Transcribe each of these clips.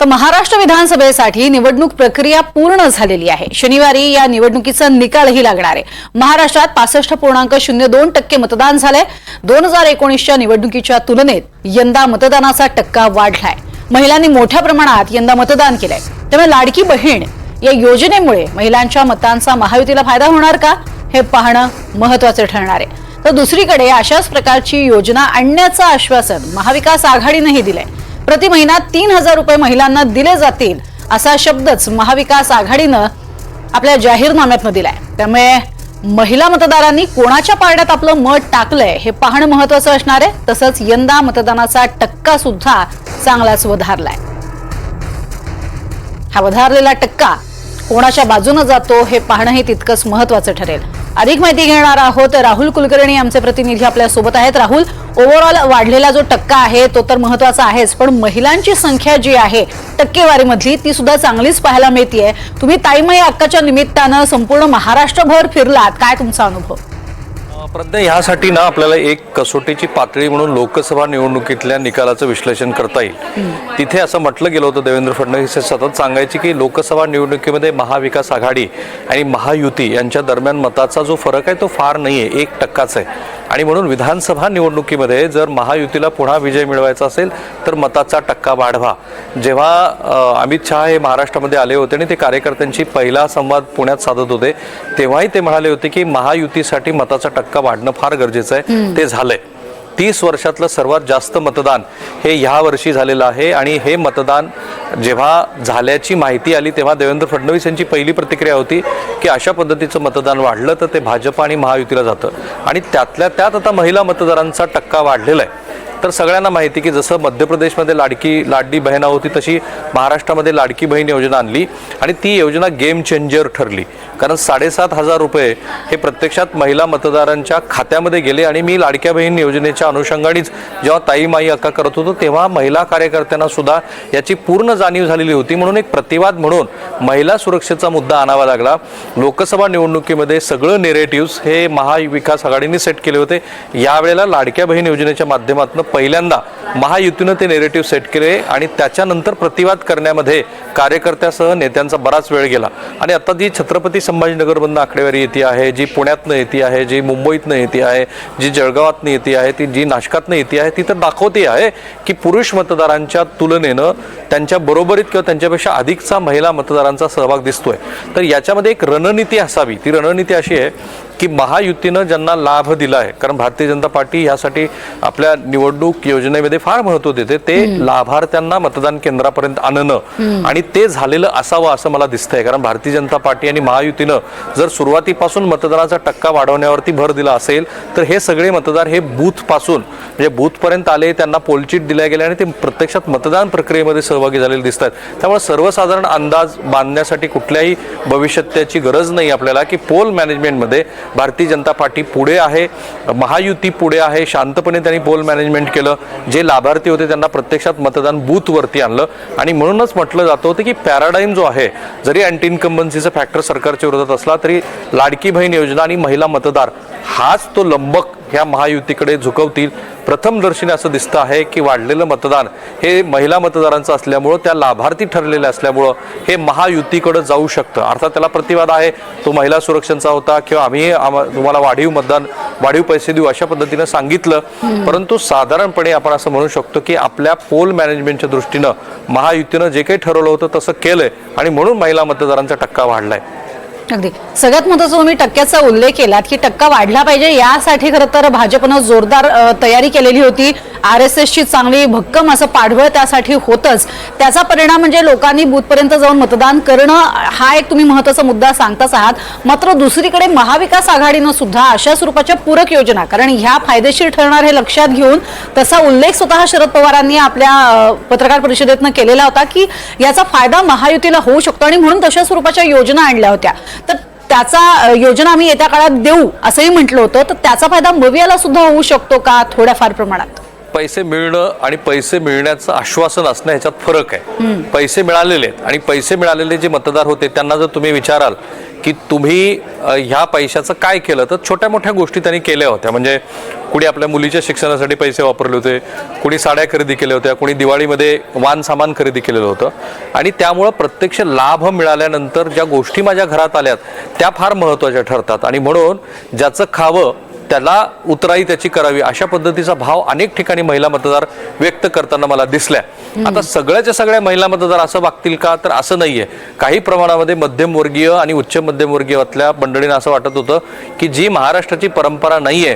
तर महाराष्ट्र विधानसभेसाठी निवडणूक प्रक्रिया पूर्ण झालेली आहे. शनिवारी या निवडणुकीचा निकालही लागणार आहे. महाराष्ट्रात पासष्ट पूर्णांक शून्य दोन टक्के मतदान झालंय. दोन हजार एकोणीसच्या निवडणुकीच्या तुलनेत यंदा मतदानाचा टक्का वाढलाय. महिलांनी मोठ्या प्रमाणात यंदा मतदान केलंय. त्यामुळे लाडकी बहीण या योजनेमुळे महिलांच्या मतांचा महायुतीला फायदा होणार का? हे पाहणं महत्वाचं ठरणार आहे. तर दुसरीकडे अशाच प्रकारची योजना आणण्याचं आश्वासन महाविकास आघाडीनंही दिलंय. प्रति महिना तीन हजार रुपये महिलांना दिले जातील असा शब्दच महाविकास आघाडीनं आपल्या जाहीरनाम्यातनं दिलाय. त्यामुळे महिला मतदारांनी कोणाच्या पारड्यात आपलं मत टाकलंय हे पाहणं महत्वाचं असणार आहे. तसंच यंदा मतदानाचा टक्का सुद्धा चांगलाच वधारलाय. हा वधारलेला टक्का कोणाच्या बाजूने जातो हे पाहणंही तितकंच महत्वाचं ठरेल. अधिक माहिती घेणार आहोत. राहुल कुलकर्णी आमचे प्रतिनिधी आपल्यासोबत आहेत. राहुल ओव्हरऑल वाढलेला जो टक्का आहे तो तर महत्त्वाचा आहेच पण महिलांची संख्या जी आहे टक्केवारीमधली ती सुद्धा चांगलीच पाहायला मिळतीये. तुम्ही ताईमाई अक्काच्या निमित्तानं संपूर्ण महाराष्ट्रभर फिरलात. काय तुमचा अनुभव? प्रज्ञा ह्यासाठी ना आपल्याला एक कसोटीची पातळी म्हणून लोकसभा निवडणुकीतल्या निकालाचं विश्लेषण करता येईल. तिथे असं म्हटलं गेलं होतं देवेंद्र फडणवीस हे सतत सांगायचे की लोकसभा निवडणुकीमध्ये महाविकास आघाडी आणि महायुती यांच्या दरम्यान मताचा जो फरक आहे तो फार नाही आहे एक टक्काच आहे. आणि म्हणून विधानसभा निवडणुकीमध्ये जर महायुतीला पुन्हा विजय मिळवायचा असेल तर मताचा टक्का वाढवा. जेव्हा अमित शहा हे महाराष्ट्रामध्ये आले होते आणि ते कार्यकर्त्यांशी पहिला संवाद पुण्यात साधत होते तेव्हाही ते म्हणाले होते की महायुतीसाठी मताचा टक्का वाढणं फार गरजेचं आहे. ते झालंय. तीस वर्षातलं सर्वात जास्त मतदान हे ह्या वर्षी झालेलं आहे आणि हे मतदान जेव्हा झाल्याची माहिती आली तेव्हा देवेंद्र फडणवीस यांची पहिली प्रतिक्रिया होती की अशा पद्धतीचं मतदान वाढलं तर ते भाजप आणि महायुतीला जातं. आणि त्यातल्या त्यात आता महिला मतदारांचा टक्का वाढलेला आहे. तर सगळ्यांना माहिती की जसं मध्य प्रदेशमध्ये लाडकी लाडली बहिणा होती तशी महाराष्ट्रामध्ये लाडकी बहीण योजना आणली आणि ती योजना गेम चेंजर ठरली. कारण साडेसात हजार रुपये हे प्रत्यक्षात महिला मतदारांच्या खात्यामध्ये गेले आणि मी लाडक्या बहीण योजनेच्या अनुषंगानेच जेव्हा ताई माई अक्का करत होतो तेव्हा महिला कार्यकर्त्यांना सुद्धा याची पूर्ण जाणीव झालेली होती. म्हणून एक प्रतिवाद म्हणून महिला सुरक्षेचा मुद्दा आणावा लागला. लोकसभा निवडणुकीमध्ये सगळं नेरेटिव्स हे महाविकास आघाडीने सेट केले होते. यावेळेला लाडक्या बहीण योजनेच्या माध्यमातून पहिल्यांदा महायुतीनं ते नेरेटिव्ह सेट केले आणि त्याच्यानंतर प्रतिवाद करण्यामध्ये कार्यकर्त्यासह नेत्यांचा बराच वेळ गेला. आणि आता जी छत्रपती संभाजीनगरमधनं आकडेवारी येते आहे जी पुण्यातनं येते आहे जी मुंबईतनं येते आहे जी जळगावातनं येते आहे ती जी नाशकातनं येते आहे ती तर दाखवते आहे की पुरुष मतदारांच्या तुलनेनं त्यांच्या बरोबरीत किंवा त्यांच्यापेक्षा अधिकचा महिला मतदारांचा सहभाग दिसतोय. तर याच्यामध्ये एक रणनीती असावी. ती रणनीती अशी आहे की महायुतीनं ज्यांना लाभ दिला आहे कारण भारतीय जनता पार्टी ह्यासाठी आपल्या निवडणूक योजनेमध्ये फार महत्त्व देते ते लाभार्थ्यांना मतदान केंद्रापर्यंत आणणं आणि ते झालेलं असावं असं मला दिसतंय कारण भारतीय जनता पार्टी आणि महायुतीनं जर सुरुवातीपासून मतदानाचा टक्का वाढवण्यावरती भर दिला असेल तर हे सगळे मतदार हे बूथपासून म्हणजे बूथपर्यंत आले त्यांना पोलचीट दिल्या गेल्या आणि ते प्रत्यक्षात मतदान प्रक्रियेमध्ये सहभागी झालेले दिसत आहेत त्यामुळे सर्वसाधारण अंदाज बांधण्यासाठी कुठल्याही भविष्यत्याची गरज नाही आपल्याला की पोल मॅनेजमेंटमध्ये भारतीय जनता पार्टी पुढे आहे महायुती पुढे आहे. शांतपणे त्यांनी पोल मॅनेजमेंट केलं. जे लाभार्थी होते त्यांना प्रत्यक्षात मतदान बूथवरती आणलं. आणि म्हणूनच म्हटलं जातं होतं की पॅराडाईम जो आहे जरी अँटी इन्कम्बन्सीचा फॅक्टर सरकारच्या विरोधात असला तरी लाडकी बहीण योजना आणि महिला मतदार हाच तो लंबक ह्या महायुतीकडे झुकवतील. प्रथमदर्शनी असं दिसतं आहे की वाढलेलं मतदान हे महिला मतदारांचं असल्यामुळं त्या लाभार्थी ठरलेल्या असल्यामुळं हे महायुतीकडं जाऊ शकतं. अर्थात त्याला प्रतिवाद आहे. तो महिला सुरक्षांचा होता किंवा आम्ही तुम्हाला वाढीव मतदान वाढीव पैसे देऊ अशा पद्धतीनं सांगितलं. परंतु साधारणपणे आपण असं म्हणू शकतो की आपल्या पोल मॅनेजमेंटच्या दृष्टीनं महायुतीनं जे काही ठरवलं होतं तसं केलंय आणि म्हणून महिला मतदारांचा टक्का वाढलाय. अगदी. सगळ्यात महत्त्वाचा तुम्ही टक्क्याचा उल्लेख केलात की टक्का वाढला पाहिजे यासाठी खरं तर भाजपनं जोरदार तयारी केलेली होती. आर एस एसची चांगली भक्कम असं पाठबळ त्यासाठी होतच. त्याचा परिणाम म्हणजे लोकांनी बूथपर्यंत जाऊन मतदान करणं हा एक तुम्ही महत्त्वाचा मुद्दा सांगताच आहात. मात्र दुसरीकडे महाविकास आघाडीनं सुद्धा अशा स्वरूपाच्या पूरक योजना कारण ह्या फायदेशीर ठरणार हे लक्षात घेऊन तसा उल्लेख स्वतः शरद पवारांनी आपल्या पत्रकार परिषदेतनं केलेला होता की याचा फायदा महायुतीला होऊ शकतो आणि म्हणून तशा स्वरूपाच्या योजना आणल्या होत्या. तर त्याचा योजना आम्ही येत्या काळात देऊ असंही म्हटलं होतं. तर त्याचा फायदा मवियाला सुद्धा होऊ शकतो का थोड्याफार प्रमाणात? पैसे मिळणं आणि पैसे मिळण्याचं आश्वासन असणं ह्याच्यात फरक आहे. पैसे मिळालेले आहेत आणि पैसे मिळालेले जे मतदार होते त्यांना जर तुम्ही विचाराल की तुम्ही ह्या पैशाचं काय केलं तर छोट्या मोठ्या गोष्टी त्यांनी केल्या होत्या. म्हणजे कुणी आपल्या मुलीच्या शिक्षणासाठी पैसे वापरले होते कुणी साड्या खरेदी केल्या होत्या कुणी दिवाळीमध्ये वान सामान खरेदी केलेलं होतं. आणि त्यामुळं प्रत्यक्ष लाभ मिळाल्यानंतर ज्या गोष्टी माझ्या घरात आल्यात त्या फार महत्त्वाच्या ठरतात. आणि म्हणून ज्याचं खावं त्याला उतराई त्याची करावी अशा पद्धतीचा भाव अनेक ठिकाणी महिला मतदार व्यक्त करताना मला दिसल्या. आता सगळ्याच्या सगळ्या महिला मतदार असं वागतील का? तर असं नाहीये. काही प्रमाणामध्ये मध्यमवर्गीय आणि उच्च मध्यमवर्गीयातल्या मंडळींना असं वाटत होतं की जी महाराष्ट्राची परंपरा नाहीये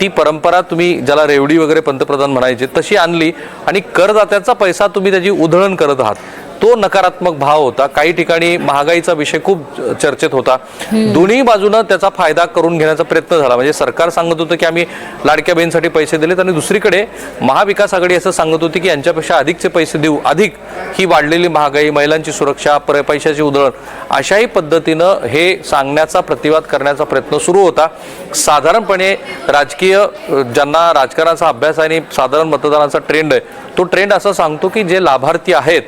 ती परंपरा तुम्ही ज्याला रेवडी वगैरे पंतप्रधान म्हणायचे तशी आणली आणि करदात्याचा पैसा तुम्ही त्याची उधळण करत आहात. तो नकारात्मक भाव होता. काही ठिकाणी महागाईचा विषय खूप चर्चेत होता. दोन्ही बाजूनं त्याचा फायदा करून घेण्याचा प्रयत्न झाला. म्हणजे सरकार सांगत होतं की आम्ही लाडक्या बहिणीसाठी पैसे दिलेत आणि दुसरीकडे महाविकास आघाडी असं सांगत होती की यांच्यापेक्षा अधिकचे पैसे देऊ. अधिक ही वाढलेली महागाई महिलांची सुरक्षा पर पैशाची उधळण अशाही पद्धतीनं हे सांगण्याचा प्रतिवाद करण्याचा प्रयत्न सुरू होता. साधारणपणे राजकीय ज्यांना राजकारणाचा अभ्यास आहे आणि साधारण मतदानाचा ट्रेंड आहे तो ट्रेंड असं सांगतो की जे लाभार्थी आहेत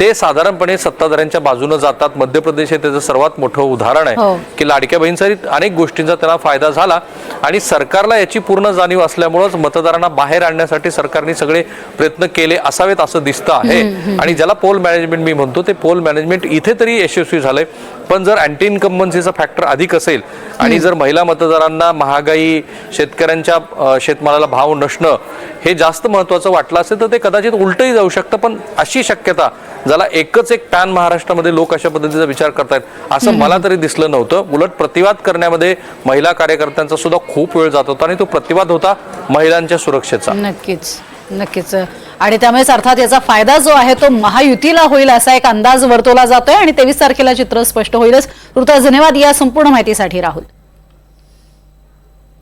ते साधारणपणे सत्ताधाऱ्यांच्या बाजूने जातात. मध्य प्रदेश हे त्याचं सर्वात मोठं उदाहरण हो. आहे की लाडक्या बहिणीसाठी अनेक गोष्टींचा त्यांना फायदा झाला आणि सरकारला याची पूर्ण जाणीव असल्यामुळेच मतदारांना बाहेर आणण्यासाठी सरकारने सगळे प्रयत्न केले असावेत असं दिसतं आहे. आणि ज्याला पोल मॅनेजमेंट मी म्हणतो ते पोल मॅनेजमेंट इथे तरी यशस्वी झालंय. पण जर अँटी इन्कम्बन्सीचा फॅक्टर अधिक असेल आणि जर महिला मतदारांना महागाई शेतकऱ्यांच्या शेतमालाला भाव नसणं हे जास्त महत्वाचं वाटलं असेल तर ते कदाचित उलटही जाऊ शकतं. पण अशी शक्यता ज्याला एकच एक पॅन महाराष्ट्रामध्ये लोक अशा पद्धतीचा विचार करतायत असं मला तरी दिसलं नव्हतं. उलट प्रतिवाद करण्यामध्ये महिला कार्यकर्त्यांचा सुद्धा खूप वेळ जात होता आणि तो प्रतिवाद होता महिलांच्या सुरक्षेचा. नक्कीच नक्कीच. आणि त्यामुळेच अर्थात याचा फायदा जो आहे तो महायुतीला होईल असा एक अंदाज वर्तवला जातोय आणि तेवीस तारखेला चित्र स्पष्ट होईलच. तुर्तास धन्यवाद या संपूर्ण माहितीसाठी राहुल.